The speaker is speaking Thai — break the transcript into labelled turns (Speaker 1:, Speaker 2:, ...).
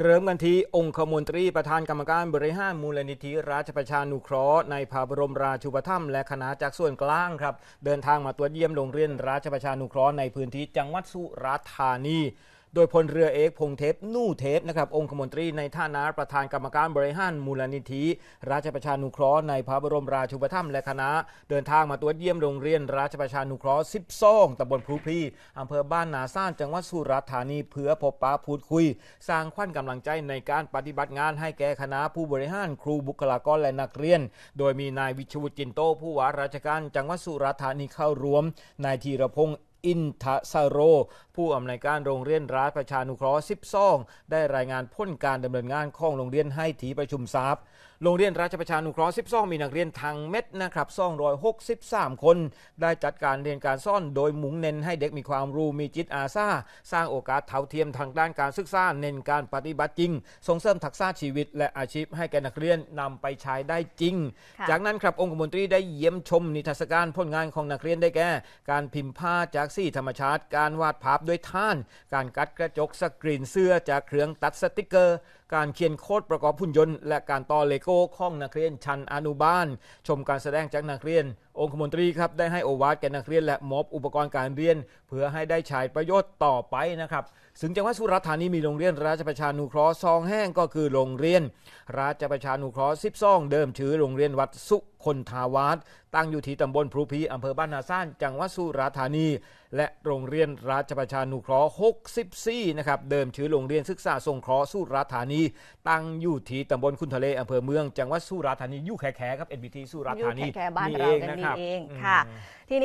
Speaker 1: เริ่มกันที่องคมนตรีประธานกรรมการบริหารมูลนิธิราชประชานุเคราะห์ในพระบรมราชูปถัมภ์และคณะจากส่วนกลางครับ เดินทางมาตรวจเยี่ยมโรงเรียนราชประชานุเคราะห์ในพื้นที่จังหวัดสุราษฎร์ธานี โดยพลเรือเอกพงเทพนู่เทพนะครับองคมนตรีในฐานะประธานกรรมการบริหารมูลนิธิ ราชประชานุเคราะห์ในพระบรมราชูปถัมภ์และคณะ เดินทางมาตรวจเยี่ยมโรงเรียนราชประชานุเคราะห์ 12ตำบลพลูพรีอำเภอบ้านนาซ่านจังหวัดสุราษฎร์ธานีเพื่อพบปะพูดคุย สร้างขวัญกำลังใจในการปฏิบัติงานให้แก่คณะผู้บริหารครูบุคลากรและนักเรียน โดยมีนายวิชวุฒิจินโตผู้ว่าราชการจังหวัดสุราษฎร์ธานีเข้าร่วมนายธีรพงศ์ อินทสโร ผู้อำนวยการโรงเรียนราชประชานุเคราะห์12 ได้รายงานพ้นการดำเนินงานของโรงเรียนให้ที่ประชุมทราบโรงเรียนราชประชานุเคราะห์ 12 มีนักเรียนทางเม็ดนะครับ 263 คน ได้จัดการเรียนการซ่อนโดยมุ่งเน้นให้เด็กมีความรู้มีจิตอาสาสร้างโอกาสเท่าเทียมทางด้านการศึกษาเน้นการปฏิบัติจริง ส่งเสริมทักษะชีวิต และอาชีพให้แก่นักเรียนนำไปใช้ได้จริง
Speaker 2: ค่ะ
Speaker 1: จากนั้นครับองคมนตรีได้เยี่ยมชมนิทรรศการผลงานของนักเรียนได้แก่ การพิมพ์ผ้าจากซี่ธรรมชาติ การวาดภาพด้วยท่าน การกัดกระจกสกรีนเสื้อจากเครื่องตัดสติกเกอร์ การเขียนโค้ดประกอบหุ่นยนต์ และการต่อเลโก้ของนักเรียนชั้นอนุบาล ชมการแสดงจากนักเรียน องคมนตรีครับได้ให้โอวาทแก่นักเรียนและมอบอุปกรณ์การเรียน เพื่อให้ได้ใช้ประโยชน์ต่อไปนะครับซึ่งจังหวัดสุราษฎร์ธานีมีโรงเรียนราชประชานุเคราะห์ซองแห้งก็คือโรงเรียน ราชประชานุเคราะห์12 เดิมชื่อโรงเรียนวัดสุคนทาวาสตั้งอยู่ที่ตำบลพลูพีอำเภอบ้านนาซ่านจังหวัดสุราษฎร์ธานี และโรงเรียนราชประชานุเคราะห์ 64 นะครับ เดิมชื่อโรงเรียนศึกษาสงเคราะห์สุราษฎร์ธานี ตั้งอยู่ที่ตำบลคุณทะเลอำเภอเมือง จังหวัดสุราษฎร์ธานีอยู่แค่ๆครับ NBT สุราษฎร์
Speaker 2: อยู่
Speaker 1: ธานี
Speaker 2: แค่ๆบ้าน
Speaker 1: นี่
Speaker 2: เรา
Speaker 1: เอง
Speaker 2: กัน
Speaker 1: นะ
Speaker 2: นี่
Speaker 1: ครับ
Speaker 2: เอง
Speaker 1: อืม
Speaker 2: ค่ะ ทีนี้